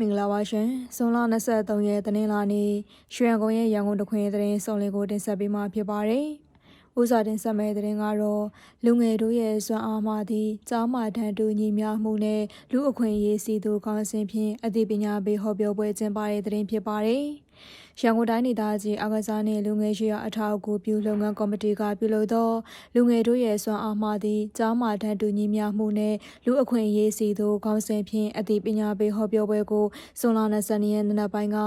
မင်္ဂလာပါရှင်။ဇွန်လ23ရက်တနင်္လာနေ့ရွှေရန်ကုန်ရဲ့ရန်ကုန်တခွင်သတင်းစုံလင်ကိုတင်ဆက်ပေးမှာဖြစ်ပါတယ်။ဥစားတင်ဆက်မဲ့သတင်းကတော့လူငယ်တို့ရဲ့စွမ်းအားမှသည်ကြားမာထန်တူညီမျှမှုနဲ့လူအခွင့်အရေးစီသူကောင်းစဉ်ဖြင့်အသိပညာပေးဟောပြောပွဲကျင်းပတဲ့သတင်းဖြစ်ပါတယ်။ ရန်ကုန်တိုင်းဒေသကြီးအကစားနှင့်လူငယ်ရှိရာအထောက်အကူပြုလုပ်ငန်းကော်မတီကပြုလုပ်သောလူငယ်တို့ရဲ့စွမ်းအားမှသည်ကြားမာထန်တူညီမျှမှုနှင့်လူအခွင့်အရေးစီသူကောင်းစဉ်ဖြင့်အသိပညာပေးဟောပြောပွဲကိုဇွန်လ22ရက်နေ့နက်ပိုင်းက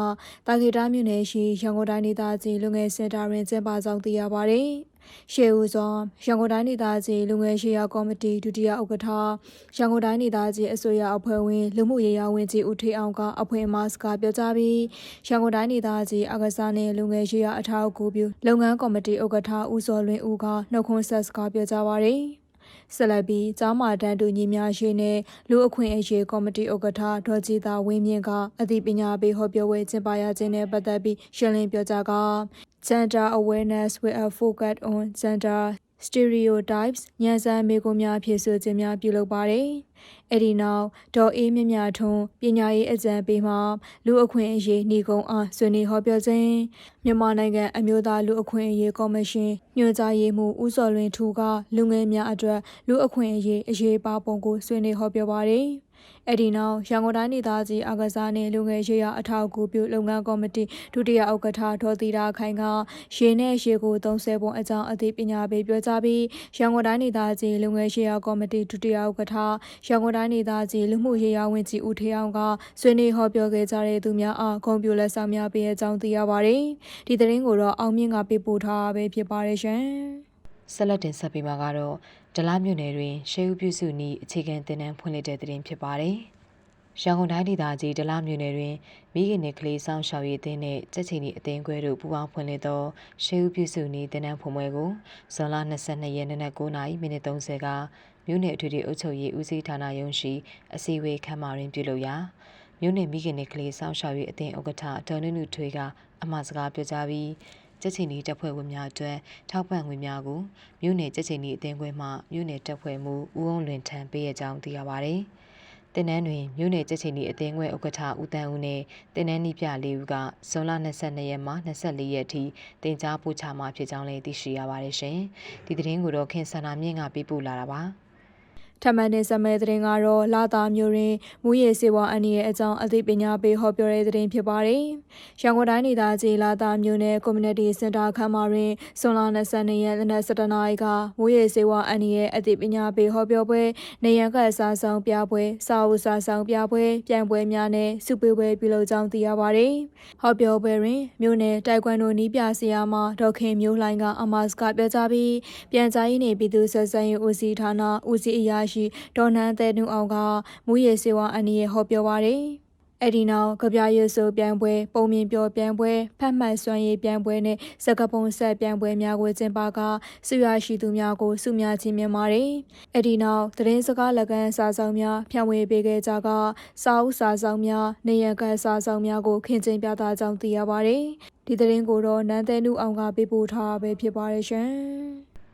တာဂီတာမြို့နယ်ရှိရန်ကုန်တိုင်းဒေသကြီးလူငယ်စင်တာတွင်ကျင်းပဆောင်သိရပါသည် ရှေးဦးစွာရန်ကုန်တိုင်းဒေသကြီးလူငယ်ရှိရာကော်မတီဒုတိယဥက္ကဋ္ဌရန်ကုန်တိုင်းဒေသကြီးအစိုးရအဖွဲ့ဝင်လူမှုရေးရာဝန်ကြီးဦးထေအောင်ကအဖွဲ့မှစကားပြောကြားပြီးရန်ကုန်တိုင်းဒေသကြီးအကစားနှင့်လူငယ်ရှိရာအထောက်အကူပြုလုပ်ငန်းကော်မတီဥက္ကဋ္ဌဦးစောလွင်ဦးကနှုတ်ခွန်းဆက်စကားပြောကြားပါရယ် ဆက်လက်ပြီးကြားမာတန်တူညီများရှိနဲ့လူအခွင့်အရေးကော်မတီဥက္ကဋ္ဌဒေါ်ကြည်သာဝင်းမြင့်ကအသိပညာပေးဟောပြောပွဲကျင်းပရခြင်းနဲ့ပတ်သက်ပြီးရှင်းလင်းပြောကြားက gender awareness with a focus on gender stereotypes ညံစမ်းမေကွန်များဖြစ်ဆိုခြင်းများပြုလုပ်ပါတယ်။အဲ့ဒီနောက်ဒေါ်အေးမြမြထွန်းပညာရေးအကြံပေးမှလူအခွင့်အရေးနှီးကုံအားဆွေးနွေးဟောပြောခြင်းမြန်မာနိုင်ငံအမျိုးသားလူအခွင့်အရေးကော်မရှင်ညွှန်ကြားရေးမှူးဦးစော်လွင်ထူကလူငယ်များအတွက်လူအခွင့်အရေးအရေးပါပုံကိုဆွေးနွေးဟောပြောပါတယ်။ အဲ့ဒီနောက်ရန်ကုန်တိုင်းဒေသကြီးအကစားနှင့်လူငယ်ရေးရာအထောက်အကူပြုလုပ်ငန်းကော်မတီဒုတိယဥက္ကဋ္ဌဒေါ်သီတာခိုင်ကရေနဲ့ရေကိုသုံးဆပုံအကြောင်းအသိပညာပေးပြောကြားပြီးရန်ကုန်တိုင်းဒေသကြီးလူငယ်ရေးရာကော်မတီဒုတိယဥက္ကဋ္ဌရန်ကုန်တိုင်းဒေသကြီးလူမှုရေးရာဝန်ကြီးဦးထေအောင်ကဆွေးနွေးဟောပြောခဲ့ကြတဲ့သူများအားဂုဏ်ပြုလက်ဆောင်များပေးအကြောင်းသိရပါတယ်။ဒီသတင်းကိုတော့အောင်မြင့်ကပေးပို့ထားပဲဖြစ်ပါတယ်ရှင်။ ဆက်လက်တင်ဆက်ပေးမှာကတော့ဒလားမြို့နယ်တွင်ရှေးဥပြုစုနီးအခြေခံသင်တန်းဖွင့်လှစ်တဲ့တွင်ဖြစ်ပါတယ်။ရန်ကုန်တိုင်းဒေသကြီးဒလားမြို့နယ်တွင်မိခင်နဲ့ကလေးဆောင်ရှောက်ရေးအသင်းနဲ့ကြက်ချီနီအသင်းခွဲတို့ပူးပေါင်းဖွင့်လှစ်သောရှေးဥပြုစုနီးသင်တန်းဖွင့်ပွဲကိုဇွန်လ22ရက်နေ့နက်9:30မိနစ်30ကမြို့နယ်အထွေထွေအုပ်ချုပ်ရေးဦးစီးဌာနရုံးရှိအစည်းအဝေးခန်းမတွင်ပြုလုပ်ရာမြို့နယ်မိခင်နဲ့ကလေးဆောင်ရှောက်ရေးအသင်းဥက္ကဋ္ဌဒေါ်နုနုထွေကအမှားစကားပြောကြားပြီး ကြက်ချီနီတပ်ဖွဲ့ဝင်များအတွက်ထောက်ပံ့ငွေများကိုမြို့နယ်ကြက်ချီနီအသင်းခွဲမှမြို့နယ်တပ်ဖွဲ့မှုဦးအောင်လွင်ထံပေးရကြောင်းသိရပါဗျ။တင်နန်းတွင်မြို့နယ်ကြက်ချီနီအသင်းခွဲဥက္ကဋ္ဌဦးတန်းဦးနဲ့တင်နန်းနီးပြလေးဦးကဇွန်လ22ရက်မှ24ရက်ထိတင် जा ပို့ချမှာဖြစ်ကြောင်းလည်းသိရှိရပါတယ်ရှင်။ဒီသတင်းကိုတော့ခင်ဆန္ဒမြင့်ကပေးပို့လာတာပါ။ ထပ်မံတင်ဆက်မဲ့သတင်းကတော့လာတာမျိုးတွင်မူရည်စေဝါအန်ဒီရဲ့အကြောင်းအသိပညာပေးဟောပြောတဲ့သတင်းဖြစ်ပါတယ်။ရန်ကုန်တိုင်းဒေသကြီးလာတာမျိုးနယ် community center ခန်းမတွင်ဇွန်လ22ရက်နေ့17နာရီကမူရည်စေဝါအန်ဒီရဲ့အသိပညာပေးဟောပြောပွဲနေရန်ကစားဆောင်ပြပွဲစာအုပ်စာဆောင်ပြပွဲပြိုင်ပွဲများနဲ့စုပေးပွဲပြုလုပ်ကြောင်းသိရပါတယ်။ဟောပြောပွဲတွင်မြို့နယ်တိုက်ကွမ်တို့နီးပြဆရာမဒေါက်ခင်မျိုးလှိုင်ကအမတ်စကပြောကြားပြီးပြန်ကြားရေးနေပြည်သူဆက်ဆံရေးဦးစီးဌာနဦးစီးအရာရှိဒေါ်နန်းသေးနုအောင်ကမူရည်စေဝါအန်ဒီရဲ့ဟောပြောပါရယ်အဲ့ဒီနောက်ကပြရွဆိုပြိုင်ပွဲပုံမြင်ပြောပြိုင်ပွဲဖတ်မှတ်စွမ်းရည်ပြိုင်ပွဲနဲ့စကပုံဆက်ပြိုင်ပွဲများကိုကျင်းပကဆုရရှိသူများကိုဆုများချင်းမြင်ပါတယ်။အဲ့ဒီနောက်သတင်းစကားလက်ကမ်းစာဆောင်များဖြန့်ဝေပေးခဲ့ကြကစာအုပ်စာဆောင်များနေရကစာဆောင်များကိုခင်ကျင်းပြသကြောင်းသိရပါတယ်။ဒီသတင်းကိုတော့နန်းသေးနုအောင်ကပေးပို့ထားပဲဖြစ်ပါတယ်ရှင်။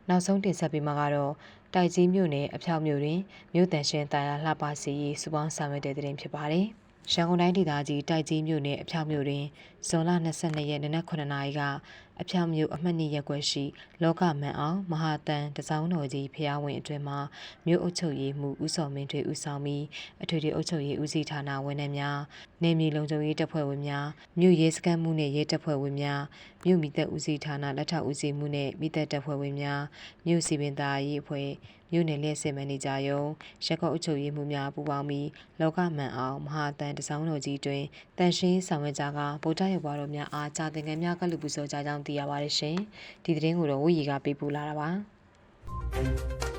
နောက်ဆုံးတင်ဆက်ပေးမှာကတော့တိုက်ကြီးမြို့နယ်အဖျောက်မြို့တွင်မြို့တန်ရှင်တာယာလှပစီရေးစုပေါင်းဆောင်ရွက်တဲ့တွင်ဖြစ်ပါတယ်။ရန်ကုန်တိုင်းဒေသကြီးတိုက်ကြီးမြို့နယ်အဖျောက်မြို့တွင်ဇွန်လ22ရက်နေ့နနက်9:00နာရီကအဖျောက်မြို့အမှတ်2ရပ်ကွက်ရှိ လောကမန်အောင်မဟာတန်တစောင်းတော်ကြီးဖျားဝင်အတွင်မှမြို့အုပ်ချုပ်ရေးမှူးဦးစော်မင်းထွေဦးဆောင်ပြီးအထွေထွေအုပ်ချုပ်ရေးဦးစီးဌာနဝန်ထမ်းများနေမြေလုံခြုံရေးတပ်ဖွဲ့ဝင်များမြို့ရဲစခန်းမှုနှင့်ရဲတပ်ဖွဲ့ဝင်များမြို့မိသက်ဦးစီးဌာနလက်ထောက်ဦးစီးမှုနှင့်မိသက်တပ်ဖွဲ့ဝင်များမြို့စီပင်သားရေးအဖွဲ့မြို့နယ်လက်စစ်မန်နေဂျာယုံရက်ကော့အုပ်ချုပ်ရေးမှုများပူးပေါင်းပြီးလောကမှန်အောင်မဟာတန်တစောင်းတော်ကြီးတွင်တန်ရှင်းဆောင်ရွက်ကြကဗုဒ္ဓရုပ်ပွားတော်များအားကြာသင်္ကန်းများကလူပူဇော်ကြကြောင်းသိရပါတယ်ရှင်။ဒီသတင်းကိုတော့ဝီရီကပေးပို့လာတာပါ။